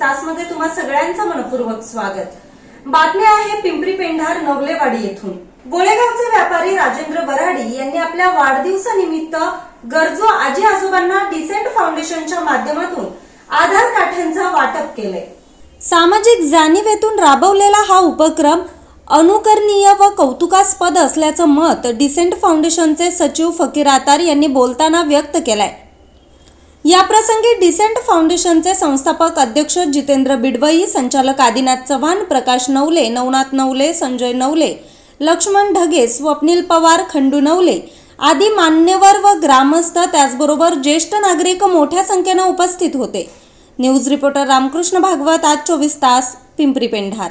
तासमध्ये तुम्हा सगळ्यांचं मनपूर्वक स्वागत. बातमी आहे पिंपरी पेंढार नवलेवाडी येथून. गोळेगावचे व्यापारी राजेंद्र वराडी यांनी आपल्या वाढदिवसानिमित्त गरजू आजी आजोबांना डिसेंट फाउंडेशनच्या माध्यमातून आधार काठ्यांचा वाटप केलंय. सामाजिक जाणीवेतून राबवलेला हा उपक्रम अनुकरणीय व कौतुकास्पद असल्याचं मत डिसेंट फाउंडेशनचे सचिव फकीर आतार यांनी बोलताना व्यक्त केलंय. याप्रसंगी डिसेंट फाउंडेशनचे संस्थापक अध्यक्ष जितेंद्र बिडवई संचालक आदिनाथ चव्हाण प्रकाश नवले नवनाथ नवले संजय नवले लक्ष्मण ढगे स्वप्नील पवार खंडू नवले आदी मान्यवर व ग्रामस्थ त्याचबरोबर ज्येष्ठ नागरिक मोठ्या संख्येनं उपस्थित होते. न्यूज रिपोर्टर रामकृष्ण भागवत आज चोवीस तास पिंपरी पेंढार.